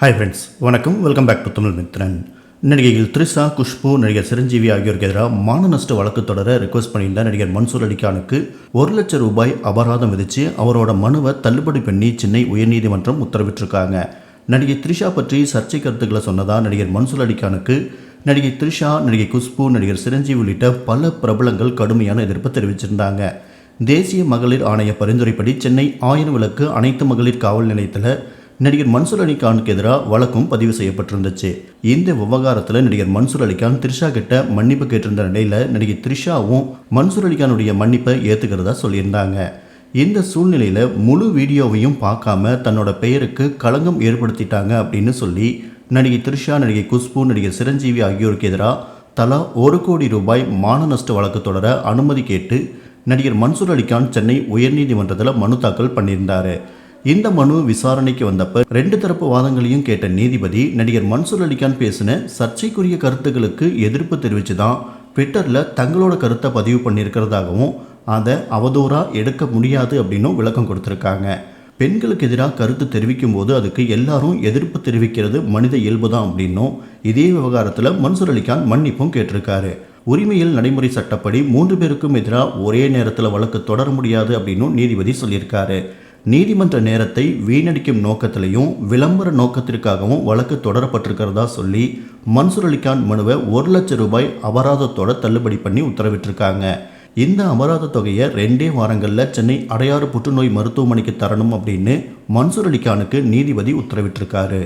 Hi friends வணக்கம். Welcome back to Tamil Mithran நடிகைகள் த்ரிஷா குஷ்பு நடிகர் சிரஞ்சீவி ஆகியோருக்கு எதிராக மான நஷ்ட வழக்கு தொடர ரிக்வஸ்ட் பண்ணியிருந்த நடிகர் மன்சூர் அலிகானுக்கு ஒரு லட்சம் ரூபாய் அபராதம் விதித்து அவரோட மனுவை தள்ளுபடி பண்ணி சென்னை உயர்நீதிமன்றம் உத்தரவிட்டிருக்காங்க. நடிகை த்ரிஷா பற்றி சர்ச்சை கருத்துக்களை சொன்னதா நடிகர் மன்சூர் அலிகானுக்கு? நடிகை த்ரிஷா நடிகை குஷ்பு நடிகர் சிரஞ்சீவி உள்ளிட்ட பல பிரபலங்கள் கடுமையான எதிர்ப்பு தெரிவிச்சிருந்தாங்க. தேசிய மகளிர் ஆணைய பரிந்துரைப்படி சென்னை ஆயிரம் விளக்கு அனைத்து மகளிர் காவல் நிலையத்தில் நடிகர் மன்சூர் அலிகானுக்கு எதிராக வழக்கும் பதிவு செய்யப்பட்டிருந்துச்சு. இந்த விவகாரத்தில் நடிகர் மன்சூர் அலிகான் த்ரிஷா கிட்ட மன்னிப்பு கேட்டிருந்த நிலையில் நடிகை த்ரிஷாவும் மன்சூர் அலிகானுடைய மன்னிப்பை ஏற்றுக்கிறதா சொல்லியிருந்தாங்க. இந்த சூழ்நிலையில் முழு வீடியோவையும் பார்க்காம தன்னோட பெயருக்கு களங்கம் ஏற்படுத்திட்டாங்க அப்படின்னு சொல்லி நடிகை த்ரிஷா நடிகை குஷ்பு நடிகர் சிரஞ்சீவி ஆகியோருக்கு எதிராக தலா ஒரு கோடி ரூபாய் மான நஷ்ட வழக்கு தொடர அனுமதி கேட்டு நடிகர் மன்சூர் அலிகான் சென்னை உயர்நீதிமன்றத்தில் மனு தாக்கல் பண்ணியிருந்தாரு. இந்த மனு விசாரணைக்கு வந்தப்ப ரெண்டு தரப்பு வாதங்களையும் கேட்ட நீதிபதி நடிகர் மன்சூர் அலிகான் பேசின சர்ச்சைக்குரிய கருத்துக்களுக்கு எதிர்ப்பு தெரிவித்து தான் ட்விட்டரில் தங்களோட கருத்தை பதிவு பண்ணியிருக்கிறதாகவும் அதை அவதூறாக எடுக்க முடியாது அப்படின்னும் விளக்கம் கொடுத்துருக்காங்க. பெண்களுக்கு எதிராக கருத்து தெரிவிக்கும் போது அதுக்கு எல்லாரும் எதிர்ப்பு தெரிவிக்கிறது மனித இயல்பு தான் அப்படின்னும் இதே விவகாரத்தில் மன்சூர் அலிகான் மன்னிப்பும் கேட்டிருக்காரு. உரிமையில் நடைமுறை சட்டப்படி மூன்று பேருக்கும் எதிராக ஒரே நேரத்தில் வழக்கு தொடர முடியாது அப்படின்னும் நீதிபதி சொல்லியிருக்காரு. நீதிமன்ற நேரத்தை வீணடிக்கும் நோக்கத்திலையும் விளம்பர நோக்கத்திற்காகவும் வழக்கு தொடரப்பட்டிருக்கிறதா சொல்லி மன்சூர் அலிகான் மனுவை ஒரு லட்சம் ரூபாய் அபராதத்தோட தள்ளுபடி பண்ணி உத்தரவிட்டிருக்காங்க. இந்த அபராத தொகையை ரெண்டே வாரங்களில் சென்னை அடையாறு புற்றுநோய் மருத்துவமனைக்கு தரணும் அப்படின்னு மன்சூர் அலிகானுக்கு நீதிபதி உத்தரவிட்டிருக்காரு.